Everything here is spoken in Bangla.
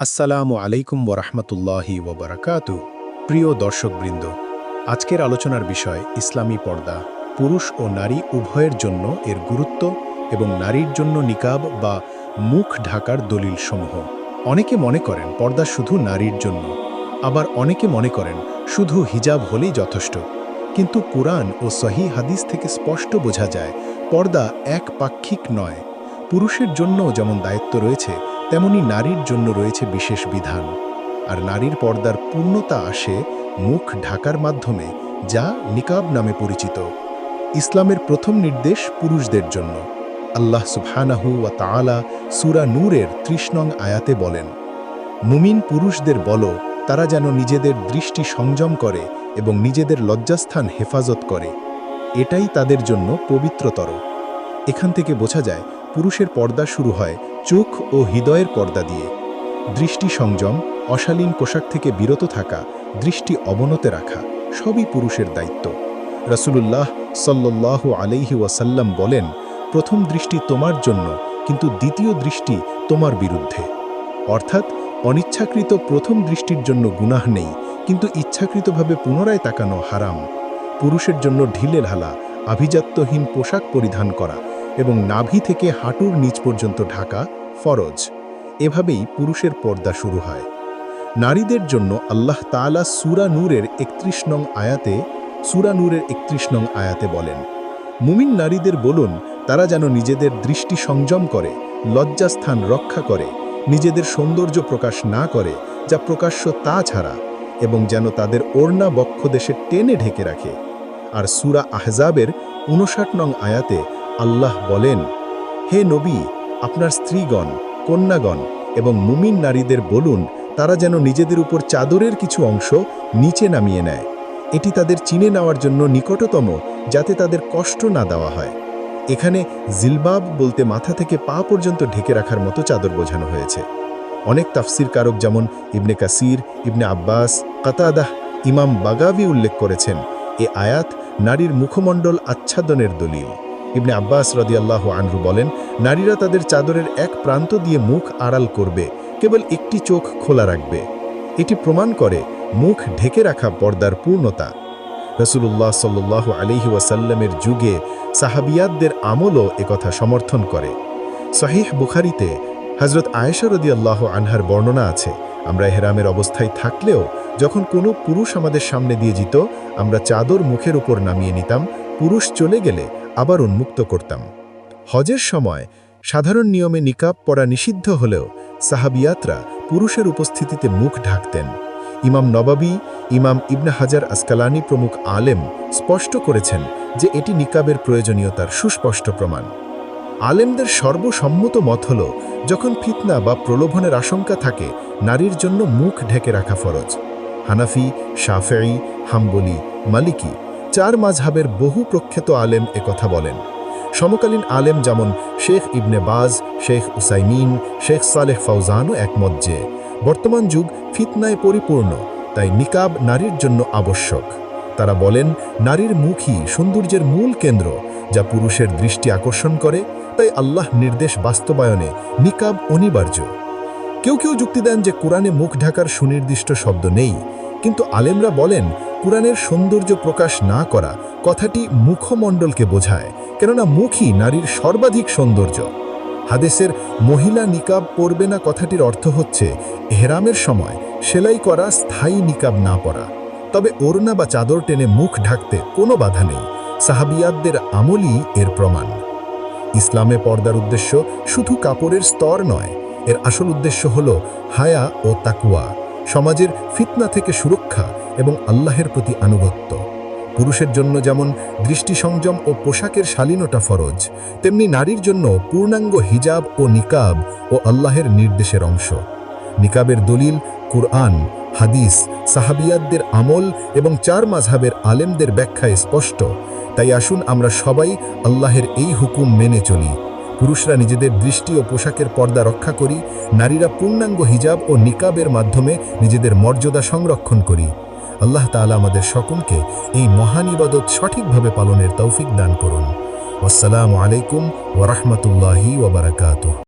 আসসালামু আলাইকুম ওরহমতুল্লাহি ওবরাকাতু। প্রিয় দর্শকবৃন্দ, আজকের আলোচনার বিষয় ইসলামী পর্দা, পুরুষ ও নারী উভয়ের জন্য এর গুরুত্ব এবং নারীর জন্য নিকাব বা মুখ ঢাকার দলিল সমূহ অনেকে মনে করেন পর্দা শুধু নারীর জন্য, আবার অনেকে মনে করেন শুধু হিজাব হলেই যথেষ্ট। কিন্তু কুরআন ও সহি হাদিস থেকে স্পষ্ট বোঝা যায়, পর্দা এক পাক্ষিক নয়। পুরুষের জন্যও যেমন দায়িত্ব রয়েছে তেমনি নারীর জন্য রয়েছে বিশেষ বিধান, আর নারীর পর্দার পূর্ণতা আসে মুখ ঢাকার মাধ্যমে, যা নিকাব নামে পরিচিত। ইসলামের প্রথম নির্দেশ পুরুষদের জন্য। আল্লাহ সুবহানাহু ওয়া তাআলা সূরা নূরের নং আয়াতে বলেন, মুমিন পুরুষদের বলো, তারা যেন নিজেদের দৃষ্টি সংযম করে এবং নিজেদের লজ্জাস্থান হেফাজত করে। এটাই তাদের জন্য পবিত্রতর। এখান থেকে বোঝা যায়, পুরুষের পর্দা শুরু হয় চোখ ও হৃদয়ের পর্দা দিয়ে, দৃষ্টি সংযম, অশালীন পোশাক থেকে বিরত থাকা, দৃষ্টি অবনতে রাখা, সবই পুরুষের দায়িত্ব। রসুলুল্লাহ সাল্লাহ আলাইহি ওয়াসাল্লাম বলেন, প্রথম দৃষ্টি তোমার জন্য, কিন্তু দ্বিতীয় দৃষ্টি তোমার বিরুদ্ধে। অর্থাৎ, অনিচ্ছাকৃত প্রথম দৃষ্টির জন্য গুনাহ নেই, কিন্তু ইচ্ছাকৃতভাবে পুনরায় তাকানো হারাম। পুরুষের জন্য ঢিলে ঢালা আভিজাত্যহীন পোশাক পরিধান করা এবং নাভি থেকে হাঁটুর নিচ পর্যন্ত ঢাকা, ফরজ। এভাবেই পুরুষের পর্দা শুরু হয়। নারীদের জন্য আল্লাহ তাআলা সুরা নূরের একত্রিশ নং আয়াতে, সুরা নূরের একত্রিশ নং আয়াতে বলেন, মুমিন নারীদের বলুন, তারা যেন নিজেদের দৃষ্টি সংযম করে, লজ্জাস্থান রক্ষা করে, নিজেদের সৌন্দর্য প্রকাশ না করে, যা প্রকাশ্য তা ছাড়া, এবং যেন তাদের ওড়না বক্ষদেশে টেনে ঢেকে রাখে। আর সুরা আহজাবের উনষাট নং আয়াতে আল্লাহ বলেন, হে নবী, আপনার স্ত্রীগণ, কন্যাগণ এবং মুমিন নারীদের বলুন, তারা যেন নিজেদের উপর চাদরের কিছু অংশ নিচে নামিয়ে নেয়। এটি তাদের চিনে নেওয়ার জন্য নিকটতম, যাতে তাদের কষ্ট না দেওয়া হয়। এখানে জিলবাব বলতে মাথা থেকে পা পর্যন্ত ঢেকে রাখার মতো চাদর বোঝানো হয়েছে। অনেক তাফসির কারক যেমন ইবনে কাসির, ইবনে আব্বাস, কাতাদাহ, ইমাম বাগাবি উল্লেখ করেছেন, এ আয়াত নারীর মুখমণ্ডল আচ্ছাদনের দলিল। ইবনে আব্বাস রদিয়াল্লাহ আনরু বলেন, নারীরা তাদের চাদরের এক প্রান্ত দিয়ে মুখ আড়াল করবে, কেবল একটি চোখ খোলা রাখবে। এটি প্রমাণ করে মুখ ঢেকে রাখা পর্দার পূর্ণতা। রসুল্লাহ সাল্লাহ আলিহি ওয়াসাল্লামের যুগে সাহাবিয়াতদের আমলও একথা সমর্থন করে। সহিহ বুখারিতে হজরত আয়েশা রদিয়াল্লাহ আনহার বর্ণনা আছে, আমরা হেরামের অবস্থায় থাকলেও যখন কোনো পুরুষ আমাদের সামনে দিয়ে যেত, আমরা চাদর মুখের উপর নামিয়ে নিতাম, পুরুষ চলে গেলে আবার উন্মুক্ত করতাম। হজের সময় সাধারণ নিয়মে নিকাব পরা নিষিদ্ধ হলেও সাহাবিয়াতরা পুরুষের উপস্থিতিতে মুখ ঢাকতেন। ইমাম নবাবী, ইমাম ইবনে হাজার আসকালানি প্রমুখ আলেম স্পষ্ট করেছেন যে এটি নিকাবের প্রয়োজনীয়তার সুস্পষ্ট প্রমাণ। আলেমদের সর্বসম্মত মত হল, যখন ফিতনা বা প্রলোভনের আশঙ্কা থাকে, নারীর জন্য মুখ ঢেকে রাখা ফরজ। হানাফি শাফেই হাম্বলি, মালিকি চার মাঝহাবের বহু প্রখ্যাত আলেম একথা বলেন। সমকালীন আলেম যেমন শেখ ইবনে বাজ, শেখ উসাইমিন, শেখ সালেহ ফৌজানও একমত যে, বর্তমান যুগ ফিতনায় পরিপূর্ণ, তাই নিকাব নারীর জন্য আবশ্যক। তারা বলেন, নারীর মুখই সৌন্দর্যের মূল কেন্দ্র, যা পুরুষের দৃষ্টি আকর্ষণ করে, তাই আল্লাহ নির্দেশ বাস্তবায়নে নিকাব অনিবার্য। কেউ কেউ যুক্তি দেন যে, কোরআনে মুখ ঢাকার সুনির্দিষ্ট শব্দ নেই, কিন্তু আলেমরা বলেন কোরআনের সৌন্দর্য প্রকাশ না করা কথাটি মুখমণ্ডলকে বোঝায়, কেননা মুখই নারীর সর্বাধিক সৌন্দর্য। হাদেসের মহিলা নিকাব পরবে না কথাটির অর্থ হচ্ছে হেরামের সময় সেলাই করা স্থায়ী নিকাব না পরা। তবে ওড়না বা চাদর টেনে মুখ ঢাকতে কোনো বাধা নেই, সাহাবিয়াতদের আমলই এর প্রমাণ। ইসলামে পর্দার উদ্দেশ্য শুধু কাপড়ের স্তর নয়, এর আসল উদ্দেশ্য হল হায়া ও তাকুয়া সমাজের ফিতনা থেকে সুরক্ষা এবং আল্লাহের প্রতি আনুগত্য। পুরুষের জন্য যেমন দৃষ্টি সংযম ও পোশাকের শালীনতা ফরজ, তেমনি নারীর জন্য পূর্ণাঙ্গ হিজাব ও নিকাব ও আল্লাহের নির্দেশের অংশ। নিকাবের দলিল কুরআন, হাদিস, সাহাবিয়াতদের আমল এবং চার মাঝহাবের আলেমদের ব্যাখ্যায় স্পষ্ট। তাই আসুন আমরা সবাই আল্লাহের এই হুকুম মেনে চলি। পুরুষরা নিজেদের দৃষ্টি ও পোশাকের পর্দা রক্ষা করি, নারীরা পূর্ণাঙ্গ হিজাব ও নিকাবের মাধ্যমে নিজেদের মর্যাদা সংরক্ষণ করি। আল্লাহ তালা আমাদের সকলকে এই মহান ইবাদত সঠিকভাবে পালনের তৌফিক দান করুন। আসসালামু আলাইকুম ওরহমতুল্লাহি ওবরাকাতুহ